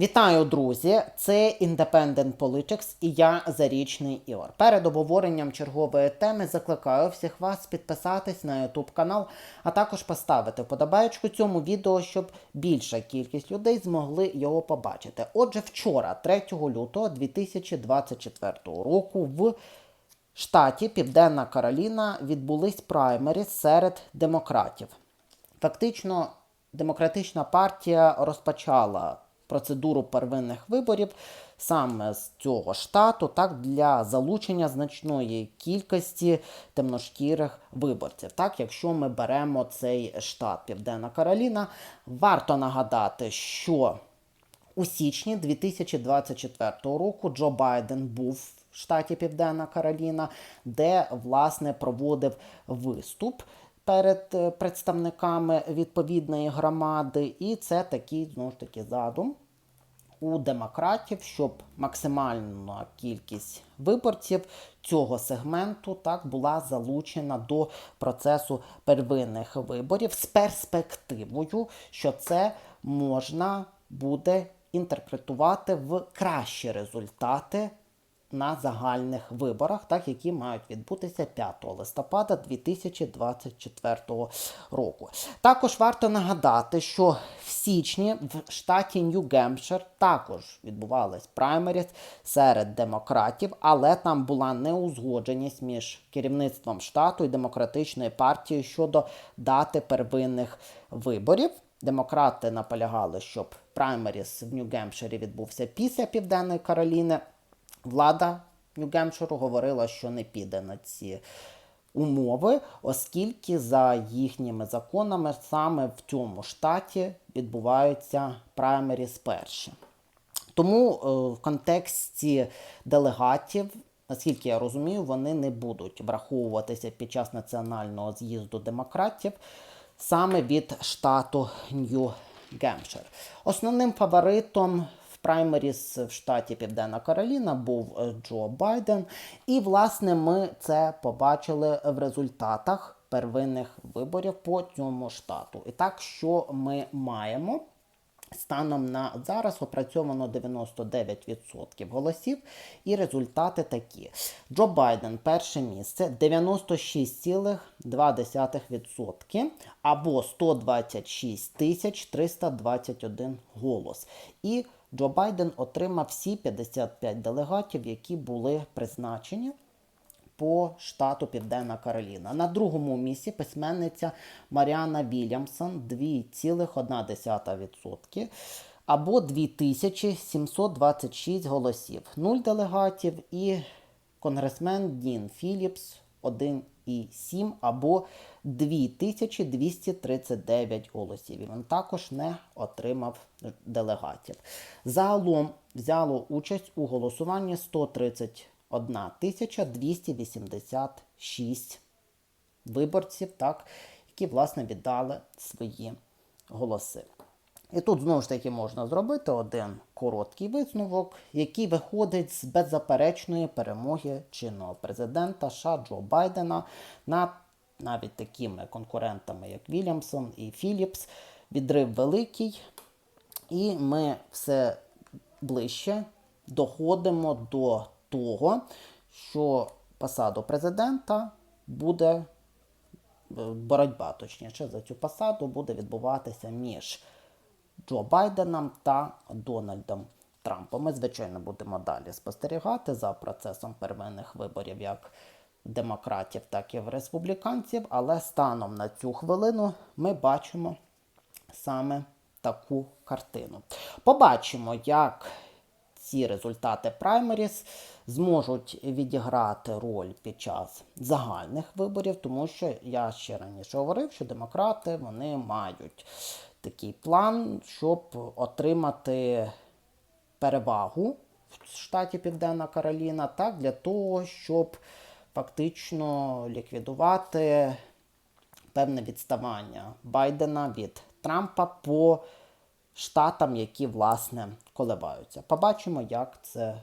Вітаю, друзі! Це Independent Politics і я Зарічний Ігор. Перед обговоренням чергової теми закликаю всіх вас підписатись на YouTube канал, а також поставити вподобаєчку цьому відео, щоб більша кількість людей змогли його побачити. Отже, вчора, 3 лютого 2024 року, в штаті Південна Кароліна відбулись праймері серед демократів. Фактично, демократична партія розпочала процедуру первинних виборів саме з цього штату, так для залучення значної кількості темношкірих виборців. Так, якщо ми беремо цей штат Південна Кароліна, варто нагадати, що у січні 2024 року Джо Байден був в штаті Південна Кароліна, де власне проводив виступ перед е, представниками відповідної громади, і це такий знову ж таки задум у демократів, щоб максимальна кількість виборців цього сегменту так була залучена до процесу первинних виборів з перспективою, що це можна буде інтерпретувати в кращі результати на загальних виборах, так які мають відбутися 5 листопада 2024 року. Також варто нагадати, що в січні в штаті Нью-Гемпшир також відбувались праймеріс серед демократів, але там була неузгодженість між керівництвом штату і демократичною партією щодо дати первинних виборів. Демократи наполягали, щоб праймеріс в Нью-Гемпширі відбувся після Південної Кароліни. Влада Нью-Гемпширу говорила, що не піде на ці умови, оскільки за їхніми законами саме в цьому штаті відбуваються праймеріс перші. Тому е, в контексті делегатів, наскільки я розумію, вони не будуть враховуватися під час національного з'їзду демократів саме від штату Нью-Гемпшир. Основним фаворитом праймеріс в штаті Південна Кароліна був е, Джо Байден. І, власне, ми це побачили в результатах первинних виборів по цьому штату. І так, що ми маємо? Станом на зараз опрацьовано 99% голосів, і результати такі: Джо Байден перше місце 96,2% або 126 321 голос. І Джо Байден отримав всі 55 делегатів, які були призначені по штату Південна Кароліна. На другому місці письменниця Маріана Вільямсон 2,1% або 2726 голосів. Нуль делегатів і конгресмен Дін Філіпс 1,7 або 2239 голосів. І він також не отримав делегатів. Загалом взяло участь у голосуванні 130 1286 виборців, так, які, власне, віддали свої голоси. І тут знову ж таки можна зробити один короткий висновок, який виходить з беззаперечної перемоги чинного президента США Джо Байдена над навіть такими конкурентами, як Вільямсон і Філіпс. Відрив великий, і ми все ближче доходимо до того, що посаду президента буде е, боротьба, точніше, за цю посаду буде відбуватися між Джо Байденом та Дональдом Трампом. Ми, звичайно, будемо далі спостерігати за процесом первинних виборів як демократів, так і в республіканців, але станом на цю хвилину ми бачимо саме таку картину. Побачимо, як ці результати праймеріс зможуть відіграти роль під час загальних виборів, тому що я ще раніше говорив, що демократи вони мають такий план, щоб отримати перевагу в штаті Південна Кароліна, так, для того, щоб фактично ліквідувати певне відставання Байдена від Трампа по штатам, які власне коливаються. Побачимо, як це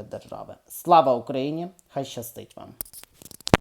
нашої держави. Слава Україні! Хай щастить вам!